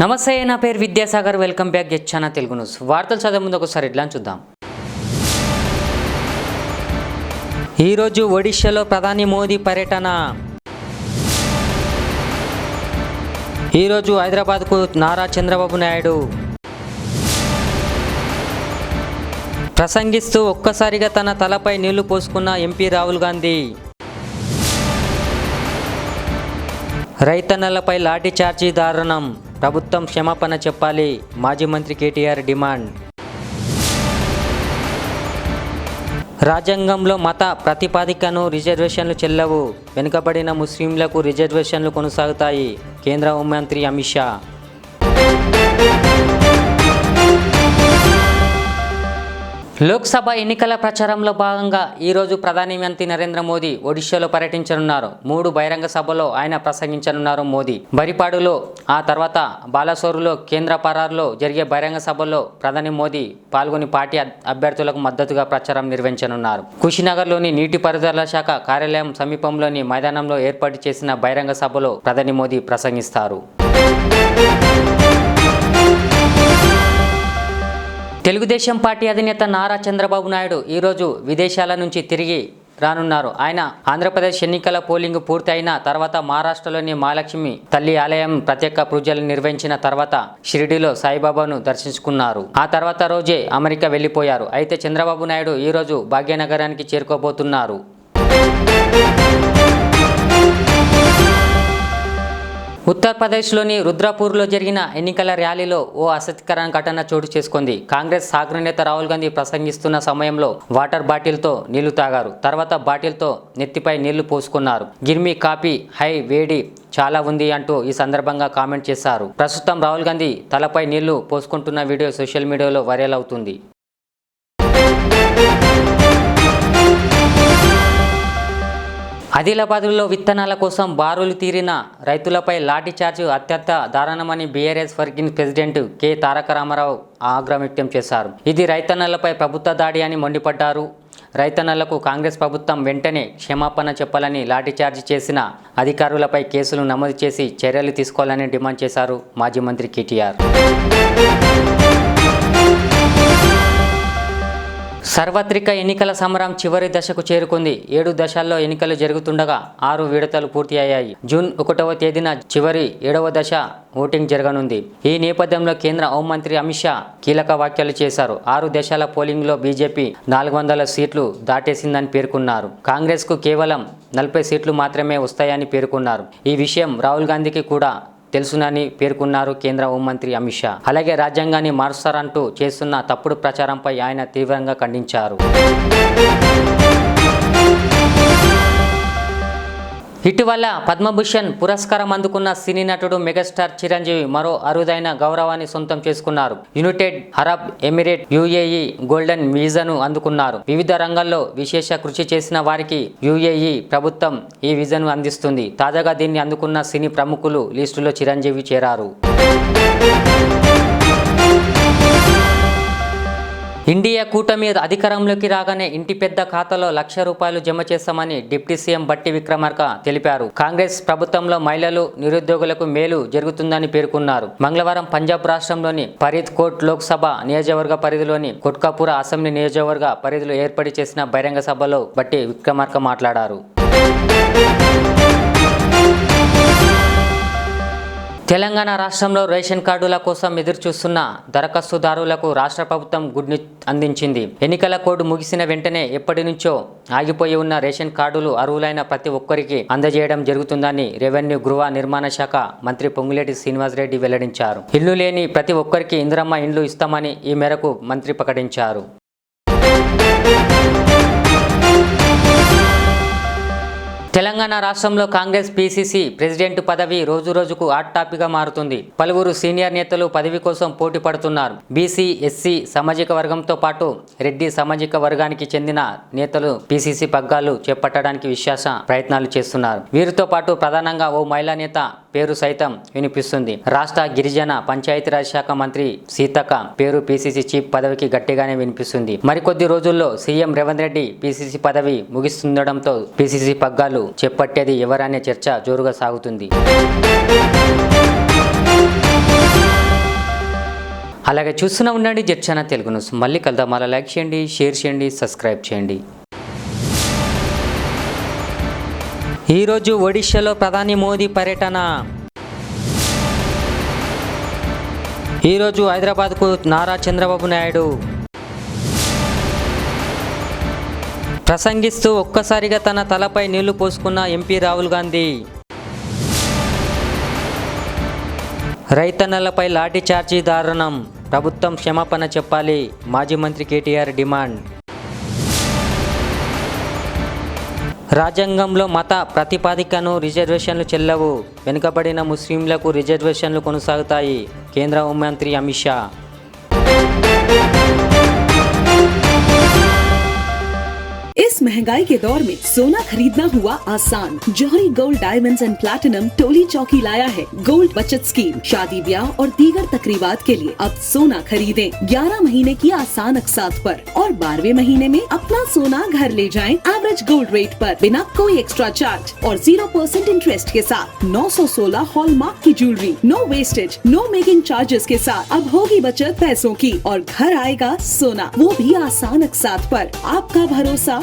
నమస్తే నా పేరు Vidyasagar. Welcome back. గెచ్చానా Telugu news. వార్తలు చదివే ముందు ఒకసారి ఇట్లా చూద్దాం. ఈరోజు ఒడిశాలో ప్రధాని మోదీ పర్యటన. ఈరోజు హైదరాబాద్కు నారా చంద్రబాబు నాయుడు. ప్రసంగిస్తూ ఒక్కసారిగా తన తలపై నీళ్ళు పోసుకున్న ఎంపీ రాహుల్ గాంధీ. రైతన్నలపై లాఠీచార్జీ దారుణం. ప్రభుత్వం క్షమాపణ చెప్పాలి. మాజీ మంత్రి కేటీఆర్ డిమాండ్. రాజ్యాంగంలో మత ప్రతిపాదికను రిజర్వేషన్లు చెల్లవు. వెనుకబడిన ముస్లింలకు రిజర్వేషన్లు కొనసాగుతాయి. కేంద్ర హోంమంత్రి అమిత్ షా. లోక్సభ ఎన్నికల ప్రచారంలో భాగంగా ఈరోజు ప్రధాని మంత్రి నరేంద్ర మోదీ ఒడిశాలో పర్యటించనున్నారు. మూడు బహిరంగ సభలో ఆయన ప్రసంగించనున్నారు మోదీ. బరిపాడులో ఆ తర్వాత బాలసోరులో కేంద్ర పరారులో జరిగే బహిరంగ సభలో ప్రధాని మోదీ పాల్గొని పార్టీ అభ్యర్థులకు మద్దతుగా ప్రచారం నిర్వహించనున్నారు. కుషినగర్లోని నీటిపారుదల శాఖ కార్యాలయం సమీపంలోని మైదానంలో ఏర్పాటు చేసిన బహిరంగ సభలో ప్రధాని మోదీ ప్రసంగిస్తారు. తెలుగుదేశం పార్టీ అధినేత నారా చంద్రబాబు నాయుడు ఈరోజు విదేశాల నుంచి తిరిగి రానున్నారు. ఆయన ఆంధ్రప్రదేశ్ ఎన్నికల పోలింగ్ పూర్తయిన తర్వాత మహారాష్ట్రలోని మహాలక్ష్మి తల్లి ఆలయం ప్రత్యేక పూజలు నిర్వహించిన తర్వాత షిరిడిలో సాయిబాబాను దర్శించుకున్నారు. ఆ తర్వాత రోజే అమెరికా వెళ్ళిపోయారు అయితే చంద్రబాబు నాయుడు ఈరోజు భాగ్యనగరానికి చేరుకోబోతున్నారు. ఉత్తరప్రదేశ్లోని రుద్రపూర్లో జరిగిన ఎన్నికల ర్యాలీలో ఓ ఆసక్తికర ఘటన చోటు చేసుకుంది. కాంగ్రెస్ అగ్రనేత రాహుల్ గాంధీ ప్రసంగిస్తున్న సమయంలో వాటర్ బాటిల్తో నీళ్ళు తాగారు. తర్వాత బాటిల్తో నెత్తిపై నీళ్ళు పోసుకున్నారు. గిర్మి కాపీ హై వేడి చాలా ఉంది అంటూ ఈ సందర్భంగా కామెంట్ చేశారు. ప్రస్తుతం రాహుల్ గాంధీ తలపై నీళ్ళు పోసుకుంటున్న వీడియో సోషల్ మీడియాలో వైరల్ అవుతుంది. ఆదిలాబాద్లో విత్తనాల కోసం బారులు తీరిన రైతులపై లాఠీ చార్జ్ అత్యంత దారుణమని BRS working president K. Taraka Rama Rao ఆగ్రహం వ్యక్తం చేశారు. ఇది రైతన్నలపై ప్రభుత్వ దాడి అని మండిపడ్డారు. రైతన్నలకు కాంగ్రెస్ ప్రభుత్వం వెంటనే క్షమాపణ చెప్పాలని లాఠీచార్జ్ చేసిన అధికారులపై కేసులు నమోదు చేసి చర్యలు తీసుకోవాలని డిమాండ్ చేశారు మాజీ మంత్రి కేటీఆర్. సార్వత్రిక ఎన్నికల సమరం చివరి దశకు చేరుకుంది. ఏడు దశల్లో ఎన్నికలు జరుగుతుండగా ఆరు విడతలు పూర్తి అయ్యాయి జూన్ ఒకటవ తేదీన చివరి ఏడవ దశ ఓటింగ్ జరగనుంది. ఈ నేపథ్యంలో కేంద్ర హోంమంత్రి అమిత్ షా కీలక వ్యాఖ్యలు చేశారు. ఆరు దశల పోలింగ్లో బీజేపీ నాలుగు వందల సీట్లు దాటేసిందని పేర్కొన్నారు. కాంగ్రెస్కు కేవలం నలభై సీట్లు మాత్రమే వస్తాయని పేర్కొన్నారు. ఈ విషయం రాహుల్ గాంధీకి కూడా తెలుసునని పేర్కొన్నారు కేంద్ర హోంమంత్రి అమిత్ షా. అలాగే రాజ్యాంగాన్ని మారుస్తారంటూ చేస్తున్న తప్పుడు ప్రచారంపై ఆయన తీవ్రంగా ఖండించారు. ఇటీవల పద్మభూషణ్ పురస్కారం అందుకున్న సినీ నటుడు మెగాస్టార్ చిరంజీవి మరో అరుదైన గౌరవాన్ని సొంతం చేసుకున్నారు. United Arab Emirate UAE golden వీజాను అందుకున్నారు. వివిధ రంగాల్లో విశేష కృషి చేసిన వారికి యుఏఈ ప్రభుత్వం ఈ వీజాను అందిస్తుంది. తాజాగా దీన్ని అందుకున్న సినీ ప్రముఖులు లిస్టులో చిరంజీవి చేరారు. ఇండియా కూటమి అధికారంలోకి రాగానే ఇంటి పెద్ద ఖాతాలో లక్ష రూపాయలు జమ చేస్తామని డిప్యూటీ సీఎం బట్టి విక్రమార్క తెలిపారు. కాంగ్రెస్ ప్రభుత్వంలో మహిళలు నిరుద్యోగులకు మేలు జరుగుతుందని పేర్కొన్నారు. మంగళవారం పంజాబ్ రాష్ట్రంలోని ఫరీద్ కోట్ లోక్సభ నియోజకవర్గ పరిధిలోని కొట్కాపుర అసెంబ్లీ నియోజకవర్గ పరిధిలో ఏర్పాటు చేసిన బహిరంగ సభలో బట్టి విక్రమార్క మాట్లాడారు. తెలంగాణ రాష్ట్రంలో రేషన్ కార్డుల కోసం ఎదురుచూస్తున్న దరఖాస్తుదారులకు రాష్ట్ర ప్రభుత్వం గుడ్ న్యూస్ అందించింది. ఎన్నికల కోడ్ ముగిసిన వెంటనే ఎప్పటి నుంచో ఆగిపోయి ఉన్న రేషన్ కార్డులు అర్హులైన ప్రతి ఒక్కరికి అందజేయడం జరుగుతుందని రెవెన్యూ గృహ నిర్మాణ శాఖ మంత్రి పొంగులేటి శ్రీనివాసరెడ్డి వెల్లడించారు. ఇల్లు లేని ప్రతి ఒక్కరికి ఇందిరమ్మ ఇండ్లు ఇస్తామని ఈ మేరకు మంత్రి ప్రకటించారు. తెలంగాణ రాష్ట్రంలో కాంగ్రెస్ పీసీసీ ప్రెసిడెంట్ పదవి రోజు రోజుకు హాట్ టాపిక్గా మారుతుంది. పలువురు సీనియర్ నేతలు పదవి కోసం పోటీ పడుతున్నారు. బీసీ ఎస్సీ సామాజిక వర్గంతో పాటు రెడ్డి సామాజిక వర్గానికి చెందిన నేతలు పీసీసీ పగ్గాలు చేపట్టడానికి విశ్వాస ప్రయత్నాలు చేస్తున్నారు. వీరితో పాటు ప్రధానంగా ఓ మహిళా నేత పేరు సైతం వినిపిస్తుంది. రాష్ట్ర గిరిజన పంచాయతీరాజ్ శాఖ మంత్రి సీతక్క పేరు పీసీసీ చీఫ్ పదవికి గట్టిగానే వినిపిస్తుంది. మరికొద్ది రోజుల్లో సీఎం రేవంత్ రెడ్డి పీసీసీ పదవి ముగిస్తుండడంతో పీసీసీ పగ్గాలు చేపట్టేది ఎవరనే చర్చ జోరుగా సాగుతుంది. అలాగే చూస్తూనే ఉండండి జడ్చానా తెలుగు న్యూస్. మళ్ళీ కలుద్దాం. అలా లైక్ చేయండి షేర్ చేయండి సబ్స్క్రైబ్ చేయండి. ఈరోజు ఒడిశాలో ప్రధాని మోదీ పర్యటన. ఈరోజు హైదరాబాద్కు నారా చంద్రబాబు నాయుడు. ప్రసంగిస్తూ ఒక్కసారిగా తన తలపై నీళ్ళు పోసుకున్న ఎంపీ రాహుల్ గాంధీ. రైతన్నలపై లాఠీ చార్జీ దారుణం. ప్రభుత్వం క్షమాపణ చెప్పాలి మాజీ మంత్రి కేటీఆర్ డిమాండ్. రాజ్యాంగంలో మత ప్రతిపాదికను రిజర్వేషన్లు చెల్లవు. వెనుకబడిన ముస్లింలకు రిజర్వేషన్లు కొనసాగుతాయి. కేంద్ర హోంమంత్రి అమిత్ షా इस महँगाई के दौर में सोना खरीदना हुआ आसान। Jauhari gold diamonds and platinum Toli Chowki लाया है। गोल्ड बचत स्कीम शादी ब्याह और दीगर तकरीबात के लिए अब सोना खरीदे। ग्यारह महीने की आसान अकसात पर और बारहवें महीने में अपना सोना घर ले जाएँ एवरेज गोल्ड रेट पर बिना कोई एक्स्ट्रा चार्ज और ज़ीरो परसेंट इंटरेस्ट के साथ। नौ 916 हॉलमार्क की jewellery no wastage no making charges के साथ। अब होगी बचत पैसों की और घर आएगा सोना। वो भी आसान अकसात पर। आपका भरोसा